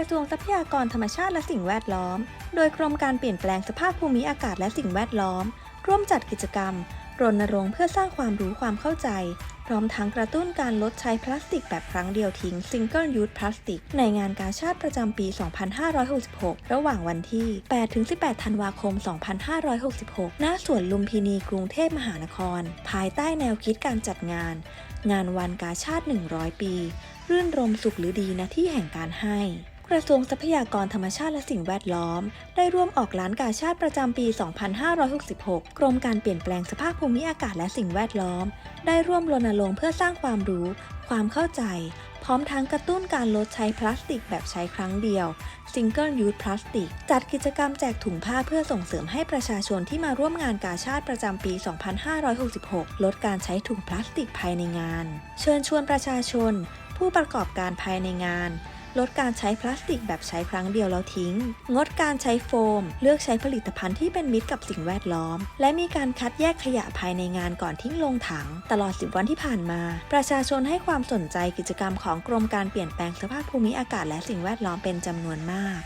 ระทรวงทรัพยากรธรรมชาติและสิ่งแวดล้อม โดยกรมการเปลี่ยนแปลงสภาพภูมิอากาศและสิ่งแวดล้อม ร่วมจัดกิจกรรม รณรงค์เพื่อสร้างความรู้ความเข้าใจ พร้อมทั้งกระตุ้นการลดใช้พลาสติกแบบครั้งเดียวทิ้ง Single Use Plastic ในงานกาชาติประจำปี 2566 ระหว่างวันที่ 8-18 ธันวาคม 2566 ณ สวนลุมพินีกรุงเทพมหานคร ภายใต้แนวคิดการจัดงาน งานวันกาชาติ 100 ปี รื่นรมสุขหรือดีนะที่แห่งการให้ กระทรวงทรัพยากรธรรมชาติและสิ่งแวดล้อม ได้ร่วมออกล้านกาชาติประจำปี 2566 กรมการเปลี่ยนแปลงสภาพภูมิอากาศและสิ่งแวดล้อม ได้ร่วมรณรงค์เพื่อสร้างความรู้ ความเข้าใจ พร้อมทั้งกระตุ้นการลดใช้พลาสติกแบบใช้ครั้งเดียว Single Use Plastic จัดกิจกรรมแจกถุงผ้าเพื่อส่งเสริมให้ประชาชนที่มาร่วมงานกาชาติประจำปี 2566 ลดการใช้ถุงพลาสติกภายในงาน เชิญชวนประชาชน ผู้ประกอบการภายในงาน ลดการใช้พลาสติกแบบใช้ครั้งเดียวแล้วทิ้ง งดการใช้โฟม เลือกใช้ผลิตภัณฑ์ที่เป็นมิตรกับสิ่งแวดล้อม และมีการคัดแยกขยะภายในงานก่อนทิ้งลงถัง ตลอด 10 วันที่ผ่านมา ประชาชนให้ความสนใจกิจกรรมของกรมการเปลี่ยนแปลงสภาพภูมิอากาศและสิ่งแวดล้อมเป็นจำนวนมาก